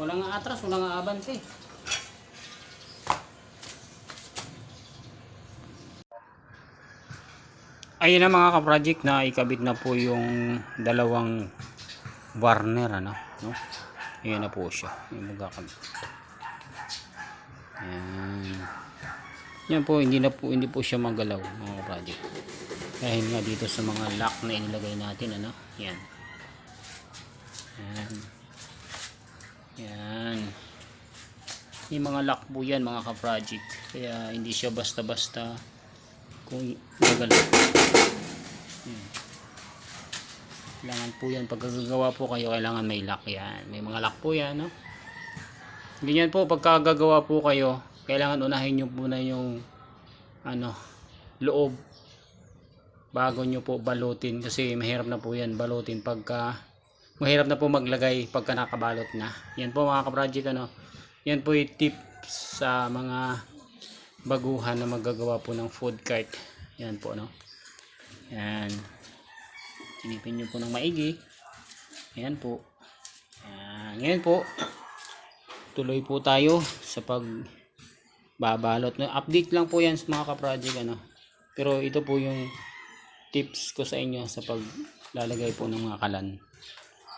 Walang atras, walang abante. Ayun na mga ka-project na ikabit na po yung dalawang Warner ano, no? Ayun na po siya, yung magkakabit. Ayan. Yan po, hindi na po hindi po siya magalaw mga ka-project. Dahil nga dito sa mga lock na inilagay natin ano, yan. Yan. Yan. Yung mga lock po yan mga ka-project. Kaya hindi siya basta-basta kung gagalaw. Kailangan po yan. Pag gagawa po kayo, kailangan may lock yan. May mga lock po yan, no? Ganyan po, pagka gagawa po kayo, kailangan unahin nyo muna yung ano, loob bago nyo po balutin kasi mahirap na po yan balutin pagka mahirap na po maglagay pagka nakabalot na. Yan po mga kaproject ano yan po yung tips sa mga baguhan na magagawa po ng food cart. Yan po no? Yan. Tinipin nyo po ng maigi. Yan po. Yan. Ngayon po tuloy po tayo sa pag babalot update lang po yan sa mga kaproject ano? Pero ito po yung tips ko sa inyo sa paglalagay po ng mga kalan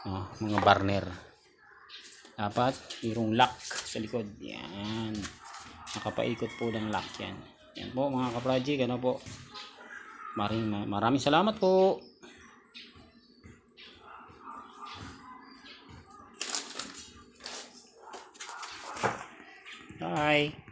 no, mga barner. Dapat mayroong lock sa likod. Yan. Nakapaikot po ng lock yan. Yan po mga kaproject ano po. Maraming, maraming salamat po. Bye